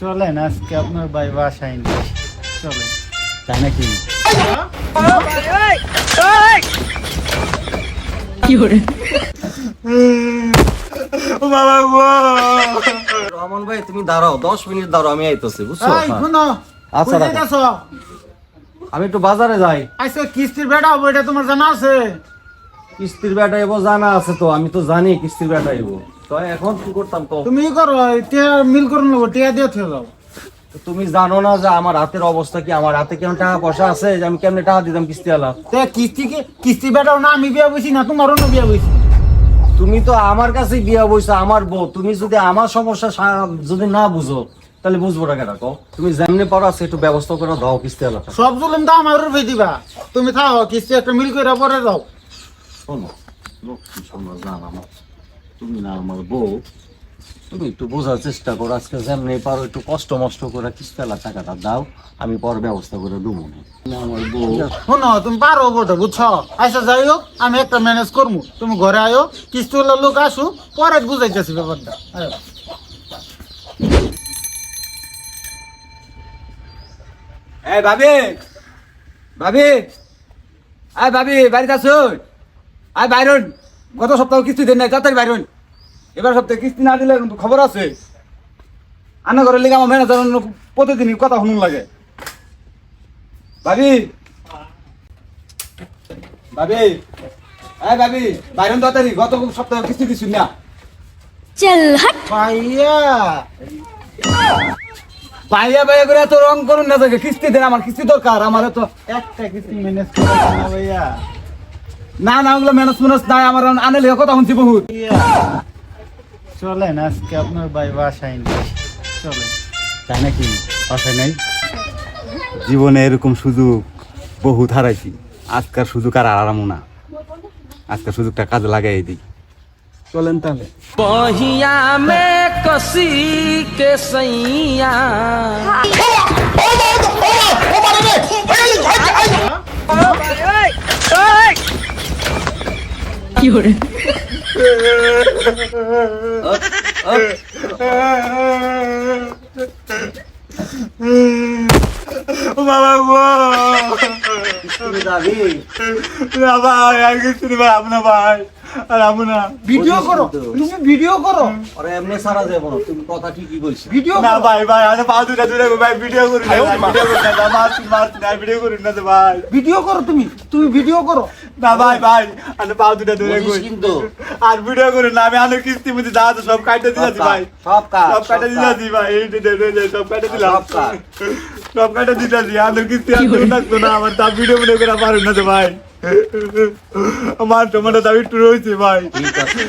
চলেন আজকে আপনার ভাই বাসায় নেই চলেন। তাই নাকি? রহমান ভাই তুমি দাঁড়াও দশ মিনিট দাঁড়াও আমি আইতেছি বুঝছ? শুনো আচ্ছা? আমি একটু বাজারে যাই। আজকে কিস্তির বেটা হব এটা তোমার জানা আছে? কিস্তির বেটা এবো জানা আছে তো আমি তো জানি কিস্তির বেটা এবো তো এখন কি করতাম তো তুমি করো টিয়া মিল করে নেব টিয়া দিয়ে থয়ে যাও। তুমি জানো না যে আমার হাতের অবস্থা কি? আমার হাতে কেমন টাকা পয়সা আছে? যে আমি কেমনে টাকা দিতাম কিস্তি আলা? তে কিস্তি কি কিস্তি বেটাও না আমি বিয়া বইছি না তোমারও না বিয়া বইছি। তুমি তো আমার কাছে বিয়া বইছো আমার বউ। তুমি যদি আমার সমস্যা যদি না বুঝো তাহলে বুঝব না কেন? তুমি যেমনি পারো আছে একটু ব্যবস্থা করে দাও কিস্তি আলা। সব জুলুম তো আমার উপরে দিবা। তুমি থাও কিস্তি একটা মিল করে পরে দাও। শোনো লক্ষ্মী শোনো জান আমার। তুমি না আমার বউ তুমি একটু বোঝার চেষ্টা করো। আজকে যেমনি পারো একটু কষ্ট মষ্ট করে কিস্তালা টাকাটা দাও আমি পর ব্যবস্থা করে দেবো না। আমার বউ। শোনো তুমি পারো বটে বুঝছ? আচ্ছা যাই হোক আমি একটা ম্যানেজ করব তুমি ঘরে আয়ো কিস্তি লোক আসু পরে বুঝাইতেছি ব্যাপারটা। এই ভাবি ভাবি আয় ভাবি বাড়িতে আছো? আয় বাইরন গত সপ্তাহ কিস্তি দেন নাই তাড়াতাড়ি বাইরন। এবার সপ্তাহে কিস্তি না দিলে কিন্তু খবর আছে। আনা ঘরের লেগে আমার ম্যানেজার প্রতিদিনই কথা শুনুন লাগে। ভাবি? ভাবি? হ্যাঁ ভাবি বাইরে তাড়াতাড়ি গত সপ্তাহে কিস্তি দিছি না? চল হাট। ভাইয়া! ভাইয়া ভাইয়া করে এত রং করুন না তোকে কিস্তি দেন আমার কিস্তি দরকার আমার তো একটা কিস্তি ম্যানেজ করে না ভাইয়া। না না ওগুলো ম্যানেজ ম্যানেজ নাই আমার আনেলে কথা শুনছি বহুত। চলেন আজকে আপনার ভাই বাসায় নেই চলেন। তাই নাকি? বাসায় নেই? জীবনে এরকম সুযোগ বহু হারাইছি। আজকার সুযোগ আর আরামও না। আজকার সুযোগটা কাজে লাগাই দিই। চলেন তাহলে। বহিয়া মে কসি কে কি হরে বাবা গো না ভাই আর কিছু ভাই ভাই আর আপনার ভিডিও করো। তুমি ভিডিও করো। এমনি সারা যাব না তুমি কথা ঠিকই বলছি। ভিডিও না ভাই ভাই আমি পা দুটা দুটা ভাই ভিডিও করি না ভিডিও করি না না ভিডিও করি না ভাই। ভিডিও করো তুমি তুমি ভিডিও করো। না ভাই ভাই আমি পা দুটা দুটা করি কিন্তু। আর ভিডিও করি না আমি আলো কিস্তি মধ্যে যা আছে সব কাটতে দিলাছি ভাই। সব কাজ সব কাটে দিলাছি ভাই এই যে, যে, যে, সব কাটে দিলাম। সব কাজ। সব কাটে দিলাছি আলো কিস্তি আর না আমার তা ভিডিও ভিডিও করে পারুন না তো ভাই। আমার টমেটো দাবি একটু রয়েছে ভাই। ঠিক আছে।